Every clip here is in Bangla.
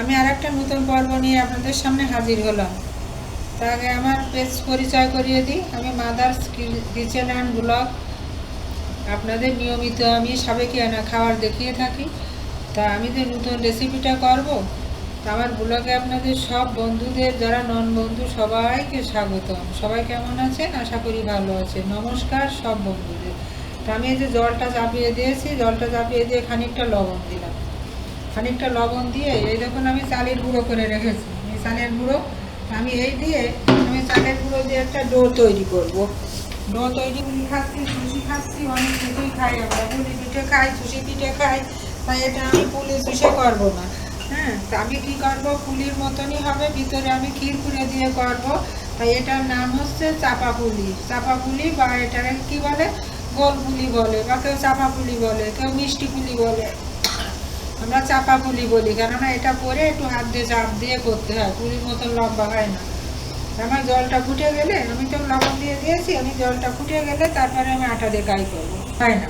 আমি আর একটা নতুন পর্ব নিয়ে আপনাদের সামনে হাজির হলাম। তার আগে আমার পেজ পরিচয় করিয়ে দিই। আমি মাদার্স কিচেন অ্যান্ড ব্লগ। আপনাদের নিয়মিত আমি সাবেকিয়ানা খাবার দেখিয়ে থাকি। তা আমি যে নতুন রেসিপিটা করব, তা আমার ব্লগে আপনাদের সব বন্ধুদের, যারা নন বন্ধু সবাইকে স্বাগতম। সবাই কেমন আছেন? আশা করি ভালো আছে নমস্কার সব বন্ধুদের। তা আমি এই যে জলটা চাপিয়ে দিয়েছি, জলটা চাপিয়ে দিয়ে খানিকটা লবণ দিলাম। খানিকটা লবণ দিয়ে এই দেখুন আমি চালের গুঁড়ো করে রেখেছি। এই চালের গুঁড়ো আমি এই দিয়ে আমি চালের গুঁড়ো দিয়ে একটা ডো তৈরি করব। ডো তৈরি পুলি খাচ্ছি সুশি খাচ্ছি, অনেক কিছুই খাই আমরা। পুলি পিঠে খাই সুশি পিঠে খাই, তাই এটা আমি পুলি সুশে করব না। হ্যাঁ তা আমি কি করব? পুলির মতনই হবে, ভিতরে আমি ক্ষীর পুরে দিয়ে করব। তাই এটার নাম হচ্ছে চাপা পুলি। চাপা পুলি বা এটাকে কি বলে? গোল পুলি বলে বা কেউ চাপা পুলি বলে, কেউ মিষ্টি পুলি বলে। আমরা চাপা পুলি বলি, কেননা এটা পরে একটু হাত দিয়ে চাপ দিয়ে করতে হয়, পুলির মতন লম্বা হয় না। আমার জলটা ফুটে গেলে, আমি তো লবণ দিয়ে দিয়েছি, আমি জলটা ফুটে গেলে তারপরে আমি আটা দিয়ে গাই করব। হয় না।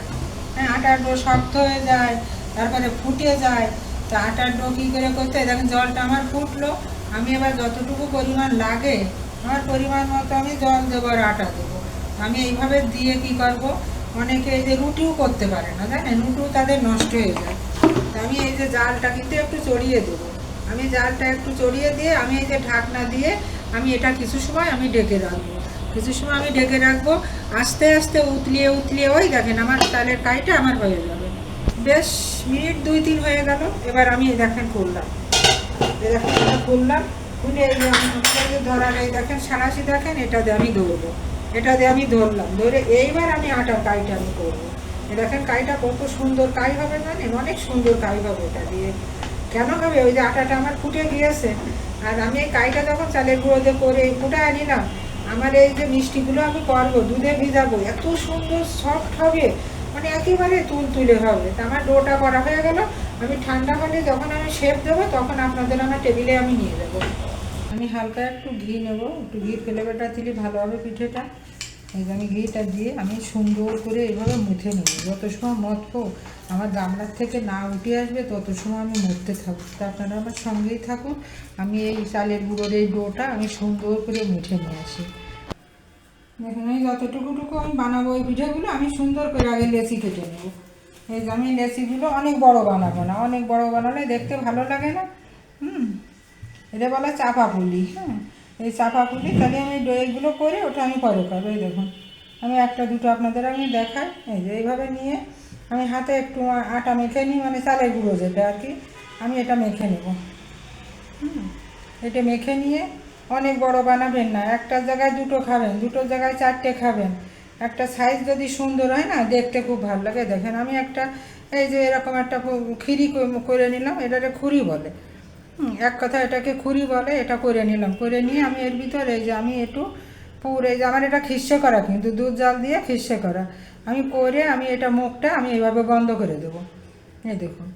হ্যাঁ আটার ডো শক্ত হয়ে যায়, তারপরে ফুটে যায়, তা আটার ডো কী করে করতে হয়? দেখেন, জলটা আমার ফুটলো, আমি এবার যতটুকু পরিমাণ লাগে, আমার পরিমাণ মতো আমি জল দেবো আর আটা দেবো। আমি এইভাবে দিয়ে কি করব? অনেকে এই যে রুটিও করতে পারে না, জানেন? রুটিও তাদের নষ্ট হয়ে যায়। আমি এই যে জালটা কিন্তু একটু চড়িয়ে দেবো। আমি জালটা একটু চড়িয়ে দিয়ে আমি এই যে ঢাকনা দিয়ে আমি এটা কিছু সময় আমি ডেকে রাখব। কিছু সময় আমি ডেকে রাখব, আস্তে আস্তে উতলিয়ে উতলিয়ে ওই দেখেন আমার চালের কাইটা আমার হয়ে যাবে। বেশ মিনিট দুই তিন হয়ে গেল, এবার আমি এই দেখেন করলাম। এই দেখেন এটা করলাম, খুলে এই ধরার এই দেখেন সারাশি দেখেন, এটা দিয়ে আমি ধরবো। এটা দিয়ে আমি ধরলাম, ধরে এইবার আমি আটার কাইটা আমি করব। দেখেন কাইটা কত সুন্দর, কাই হবে জানেন অনেক সুন্দর কাই হবে এটা দিয়ে। কেন হবে? ওই যে আটাটা আমার ফুটে গিয়েছে। আর আমি এই কাইটা যখন চালের গুঁড়ো দিয়ে করে ফুটায় নিলাম আমার এই যে মিষ্টিগুলো আমি করব, দুধে ভিজাবো, এত সুন্দর সফট হবে। মানে একেবারে তুল তুলে হবে। তা আমার ডোটা করা হয়ে গেল। আমি ঠান্ডা হলে যখন আমি শেপ দেবো, তখন আপনাদের আমার টেবিলে আমি নিয়ে যাব। আমি হালকা একটু ঘি নেব। একটু ঘি ফ্লেভারটা দিলে ভালো হবে পিঠেটা। আমি ঘিটা দিয়ে আমি সুন্দর করে এইভাবে মুথে নেব। যত সময় মথবো আমার গামলার থেকে না উঠে আসবে, তত সময় আমি মরতে থাকব। তা আপনারা আমার সঙ্গেই থাকুন। আমি এই চালের গুঁড়োর এই ডোটা আমি সুন্দর করে মুঠে নিয়ে আসি। দেখুন, আমি যতটুকুটুকু আমি বানাবো এই পিঠেগুলো, আমি সুন্দর করে আগে লেচি কেটে নেব। এই যে আমি লেচিগুলো অনেক বড় বানাবো না, অনেক বড় বানালে দেখতে ভালো লাগে না? হুম, এটা বলা চাপা পুলি হ্যাঁ। এই চাপা পুলি তাহলে আমি এইগুলো করে ওটা আমি পরে করব এই দেখুন। আমি একটা, দুটো আপনাদের আমি দেখাই। এই যে এইভাবে নিয়ে আমি হাতে একটু আটা মেখে নিই মানে চালের গুঁড়ো যেটা আর কি। আমি এটা মেখে নেব। হুম, এটা মেখে নিয়ে অনেক বড় বানাবেন না। একটা জায়গায় দুটো খাবেন, দুটো জায়গায় চারটে খাবেন। একটা সাইজ যদি সুন্দর হয় না, দেখতে খুব ভালো লাগে। দেখেন, আমি একটা, এই যে এরকম একটা খিরি করে নিলাম, এটাকে খুরি বলে। এক কথা এটাকে খুরি বলে, এটা করে নিলাম। করে নিয়ে আমি এর ভিতরে এই যে আমি একটু পুরে যে আমার এটা খিসে করা, কিন্তু দুধ জাল দিয়ে খিসে করা। আমি করে আমি এটা মুখটা আমি এইভাবে বন্ধ করে দেবো। এই দেখুন।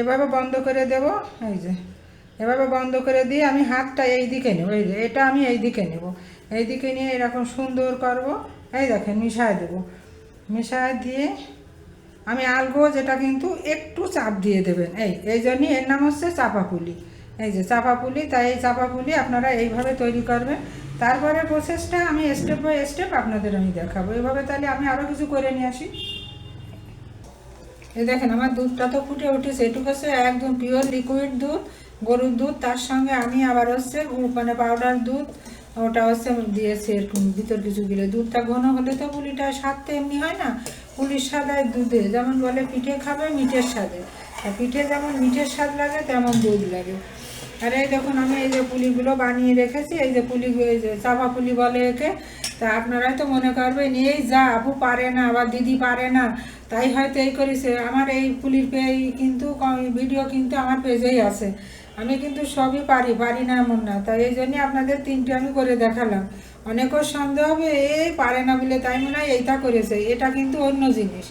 এভাবে বন্ধ করে দেব, এই যে। এভাবে বন্ধ করে দিয়ে আমি হাতটা এই দিকে নেব, এই যে। এটা আমি এই দিকে নেব। এই দিকে নিয়ে এরকম সুন্দর করব, এই দেখেন, মিশায় দেব। মিশায় দিয়ে আমি আলগো যেটা কিন্তু একটু চাপ দিয়ে দেবেন। এই এই জন্যই এর নাম হচ্ছে চাপা পুলি এই যে চাপা পুলি তাই এই চাপা পুলি আপনারা এইভাবে তৈরি করবেন। তারপরে প্রসেসটা আমি স্টেপ বাই স্টেপ আপনাদের আমি দেখাবো। এইভাবে তাহলে আমি আরও কিছু করে নিয়ে আসি। এই দেখেন, আমার দুধটা তো ফুটে উঠেছে। এটুকু হচ্ছে একদম পিওর লিকুইড দুধ, গরুর দুধ। তার সঙ্গে আমি আবার হচ্ছে মানে পাউডার দুধ। ওটা হচ্ছে দিয়েছি এরকম ভিতর কিছু গিলে। দুধটা ঘন হলে তো পুলিটা স্বাদ তো এমনি হয় না। পুলির স্বাদ হয় দুধে, যেমন বলে পিঠে খাবে, মিঠের স্বাদে। আর পিঠে যেমন মিঠের স্বাদ লাগে, তেমন দুধ লাগে। আর এই দেখুন, আমি এই যে পুলিগুলো বানিয়ে রেখেছি, এই যে পুলি, এই যে চাপা পুলি বলে একে, তা আপনারাই তো মনে করবেন, এই যা আপু পারে না, বা দিদি পারে না, তাই হয়তো এই করেছে আমার এই পুলির পে কিন্তু ভিডিও কিন্তু আমার পেজেই আছে। আমি কিন্তু সবই পারি পারি না এমন না। তাই এই জন্যই আপনাদের তিনটে আমি করে দেখালাম। অনেকের সন্দেহ হবে এই পারে না বলে তাই মনে হয় এইটা করেছে, এটা কিন্তু অন্য জিনিস।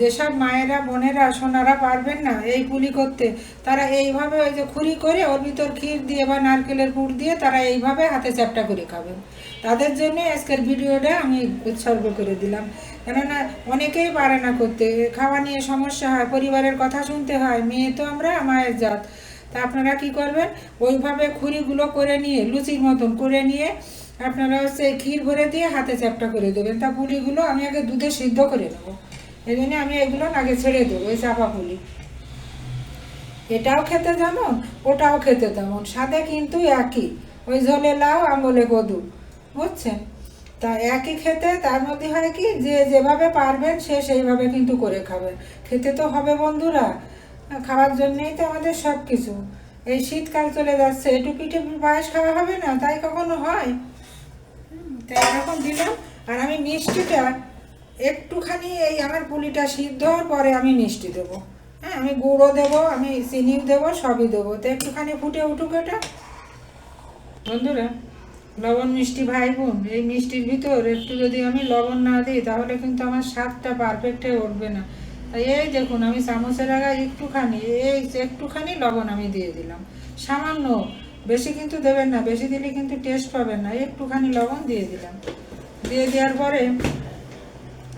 যেসব মায়েরা, বোনেরা, সোনারা পারবেন না এই পুলি করতে, তারা এইভাবে ওই যে খুরি করে ওর ভিতর ক্ষীর দিয়ে বা নারকেলের পুর দিয়ে তারা এইভাবে হাতে চ্যাপটা করে খাবেন। তাদের জন্য আজকের ভিডিওটা আমি উৎসর্গ করে দিলাম। কেননা অনেকেই পারে না করতে, খাওয়া নিয়ে সমস্যা হয়, পরিবারের কথা শুনতে হয়, মেয়ে তো আমরা, মায়ের জাত। তা আপনারা কি করবেন? ওইভাবে খুঁড়িগুলো করে নিয়ে, লুচির মতন করে নিয়ে আপনারা হচ্ছে ক্ষীর ভরে দিয়ে হাতে চ্যাপটা করে দেবেন। তা পুলিগুলো আমি আগে দুধে সিদ্ধ করে নেব। এই জন্য আমি এগুলো আগে ছেড়ে দেবো ওই চাপা পুলি। এটাও খেতে যেমন, ওটাও খেতে তেমন। সাথে কিন্তু একই। ওই ঝোলে লাউ, আঙুলে কদু বুঝছেন? তা একই খেতে, তার মধ্যে হয় কি, যে যেভাবে পারবেন সে সেইভাবে কিন্তু করে খাবেন। খেতে তো হবে বন্ধুরা, খাওয়ার জন্যেই তো আমাদের সব কিছু এই শীতকাল চলে যাচ্ছে একটু পিঠে পায়েস খাওয়া হবে না? তাই কখনো হয়? তাই এরকম দিলাম, আর আমি মিষ্টিটা একটুখানি এই আমার পুলিটা সিদ্ধ হওয়ার পরে আমি মিষ্টি দেবো। হ্যাঁ আমি গুঁড়ো দেবো, আমি চিনিও দেবো, সবই দেবো। তো একটুখানি ফুটে উঠুক এটা। বন্ধুরা, লবণ মিষ্টি ভাই বোন, এই মিষ্টির ভিতর একটু যদি আমি লবণ না দিই, তাহলে কিন্তু আমার স্বাদটা পারফেক্টে উঠবে না। তাই এই দেখুন, আমি চামচের আগায় একটুখানি, এই একটুখানি লবণ আমি দিয়ে দিলাম। সামান্য বেশি কিন্তু দেবেন না, বেশি দিলে কিন্তু টেস্ট পাবেন না। একটুখানি লবণ দিয়ে দিলাম। দিয়ে দেওয়ার পরে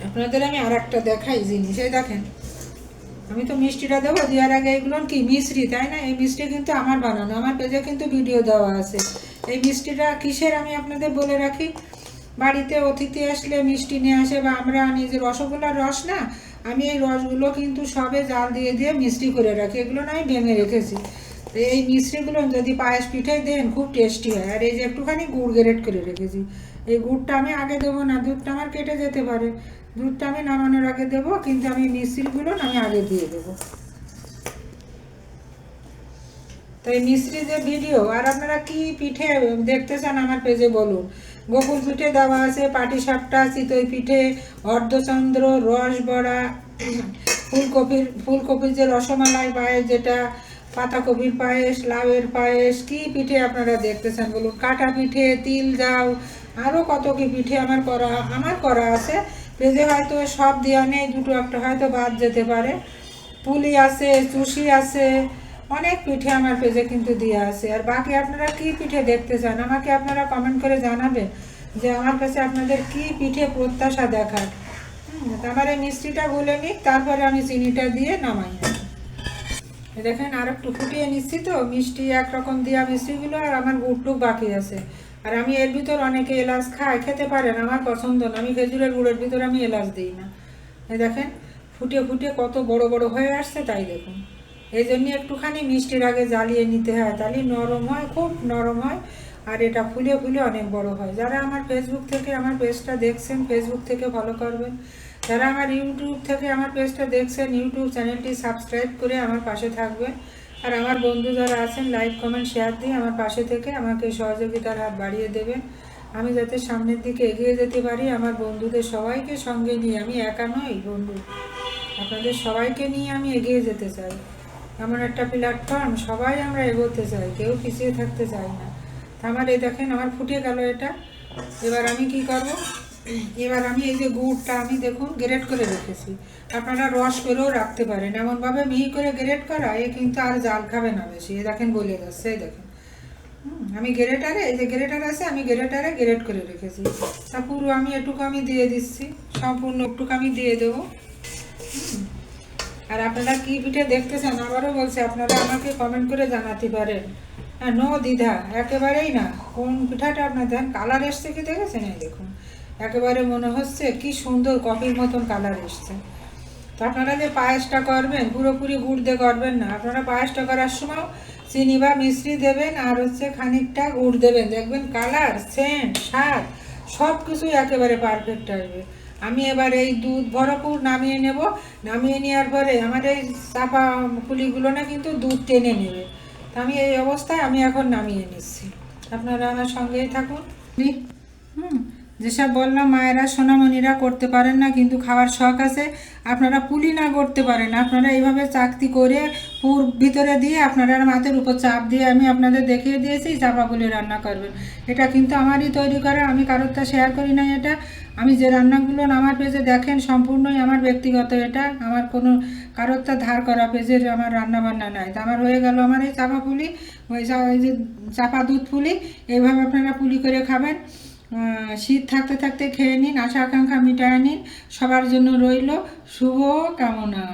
আপনাদের আমি আর একটা দেখাই জিনিস। এই দেখেন, আমি তো মিষ্টিটা দেবো, দেওয়ার আগে এগুলো কি মিষ্টি তাই না? এই মিষ্টি কিন্তু আমার বানানো, আমার পেজে কিন্তু ভিডিও দেওয়া আছে। এই মিষ্টিটা কিসের আমি আপনাদের বলে রাখি? বাড়িতে অতিথি আসলে মিষ্টি নিয়ে আসে বা আমরা আনি যে রসগোল্লার রস না, আমি এই রসগুলো কিন্তু সবে জাল দিয়ে দিয়ে মিষ্টি করে রাখি। এগুলো না আমি ভেঙে রেখেছি। এই মিশ্রিগুলো যদি পায়েস পিঠে দেন, খুব টেস্টি হয়। আর এই যে একটুখানি গুড় গ্রেট করে রেখেছি। এই গুড়টা আমি আগে দেবো না, দুধটা আমার কেটে যেতে পারে। দুধটা আমি নামানোর আগে দেবো, কিন্তু আমি মিশ্রিগুলো আমি আগে দিয়ে দেবো। তো এই মিশ্রি যে ভিডিও আর আপনারা কি পিঠে দেখতে চান আমার পেজে বলুন। গোকুল পিঠে দেওয়া আছে পাটি সাপটা চিতই পিঠে, অর্ধচন্দ্র রস বড়া ফুলকপির ফুলকপির যে রসমালাই পায়েস যেটা পাতাকপির পায়েস লাউয়ের পায়েস কি পিঠে আপনারা দেখতে চান বলুন? কাটা পিঠে তিল যাও আরও কত কি পিঠে আমার করা আমার করা আছে। পেজে হয়তো সব দেওয়া নেই দুটো একটা হয়তো বাদ যেতে পারে। পুলি আছে চুষি আছে অনেক পিঠে আমার পেজে কিন্তু দেওয়া আছে। আর বাকি আপনারা কি পিঠে দেখতে চান? আমাকে আপনারা কমেন্ট করে জানাবেন যে আমার কাছে আপনাদের কি পিঠে প্রত্যাশা দেখার হুম, তো আমার এই মিষ্টিটা গুলে নিক তারপরে আমি চিনিটা দিয়ে নামাই। দেখেন আর একটু ফুটিয়ে নিচ্ছি তো, মিষ্টি একরকম দেওয়া মিষ্টিগুলো আর আমার গুড়টুক বাকি আছে। আর আমি এর ভিতর অনেকে এলাচ খায়, খেতে পারেন আমার পছন্দ না। আমি খেজুরের গুড়ের ভিতর আমি এলাচ দিই না। দেখেন, ফুটে ফুটে কত বড় বড় হয়ে আসছে তাই দেখুন। এই জন্য একটুখানি মিষ্টির আগে জ্বালিয়ে নিতে হয়। তাহলে নরম হয়, খুব নরম হয়, আর এটা ফুলে ফুলে অনেক বড় হয়। যারা আমার ফেসবুক থেকে, আমার পেজটা দেখছেন ফেসবুক থেকে ফলো করবেন। যারা আমার ইউটিউব থেকে আমার পেজটা দেখছেন ইউটিউব চ্যানেলটি সাবস্ক্রাইব করে আমার পাশে থাকবেন। আর আমার বন্ধু যারা আছেন লাইক কমেন্ট শেয়ার দিয়ে আমার পাশে থেকে আমাকে সহযোগিতার হাত বাড়িয়ে দেবেন। আমি যাতে সামনের দিকে এগিয়ে যেতে পারি, আমার বন্ধুদের সবাইকে সঙ্গে নিয়ে আমি একা নই বন্ধু। আপনাদের সবাইকে নিয়ে আমি এগিয়ে যেতে চাই। এমন একটা প্ল্যাটফর্ম সবাই আমরা এগোতে চাই, কেউ পিছিয়ে থাকতে চাই না। তা আমার এই দেখেন, আমার ফুটে গেল এটা। এবার আমি কি করব? এবার আমি এই যে গুড়টা আমি দেখুন গ্রেট করে রেখেছি। আপনারা রস করেও রাখতে পারেন। এমনভাবে মিহি করে গ্রেট করা, এ কিন্তু আর জাল খাবে না বেশি। এ দেখেন গলে যাচ্ছে, এই দেখেন। আমি গ্রেটারে এই যে গ্রেটার আছে, আমি গ্রেটারে গ্রেট করে রেখেছি। তা পুরো আমি এটুকু আমি দিয়ে দিচ্ছি। সম্পূর্ণ একটুকু আমি দিয়ে দেবো। আর আপনারা কি পিঠে দেখতে চান আবারও বলছি, আপনারা আমাকে কমেন্ট করে জানাতে পারেন। হ্যাঁ নো দ্বিধা, একেবারেই না। কোন পিঠাটা আপনার দেন? কালার এসছে কি দেখেছেন? এই দেখুন। একেবারে মনে হচ্ছে কি সুন্দর কফির মতন কালার এসছে। তো আপনারা যে পায়েসটা করবেন, পুরোপুরি গুড় দিয়ে করবেন না। আপনারা পায়েসটা করার সময় চিনি বা মিশ্রি দেবেন আর হচ্ছে খানিকটা গুড় দেবেন। দেখবেন কালার সেন্ট স্বাদ সব কিছুই একেবারে পারফেক্ট আসবে। আমি এবার এই দুধ ভরপুর নামিয়ে নেব। নামিয়ে নেওয়ার পরে আমার এই চাপা পুলিগুলো না কিন্তু দুধ টেনে নেবে। তা আমি এই অবস্থায় আমি এখন নামিয়ে নিচ্ছি। আপনারা আমার সঙ্গেই থাকুন। হুম। যেসব বললাম মায়েরা, সোনামণিরা করতে পারেন না, কিন্তু খাওয়ার শখ আছে। আপনারা পুলি না করতে পারেন। আপনারা এইভাবে চাকতি করে পুর ভিতরে দিয়ে আপনারা মাথার উপর চাপ দিয়ে আমি আপনাদের দেখিয়ে দিয়েছি, চাপা পুলি রান্না করবেন। এটা কিন্তু আমারই তৈরি করা, আমি কারোরটা শেয়ার করি না এটা। আমি যে রান্নাগুলো আমার পেজে দেখেন, সম্পূর্ণই আমার ব্যক্তিগত এটা। আমার কোনো কারোরটা ধার করা পেজের আমার রান্না বান্না নাই। তা আমার হয়ে গেল আমার এই চাপা পুলি ওই যে চাপা দুধ পুলি, এইভাবে আপনারা পুলি করে খাবেন। শীত থাকতে থাকতে খেয়ে নিন আশা আকাঙ্ক্ষা মিটায় নিন সবার জন্য রইল শুভ কামনা।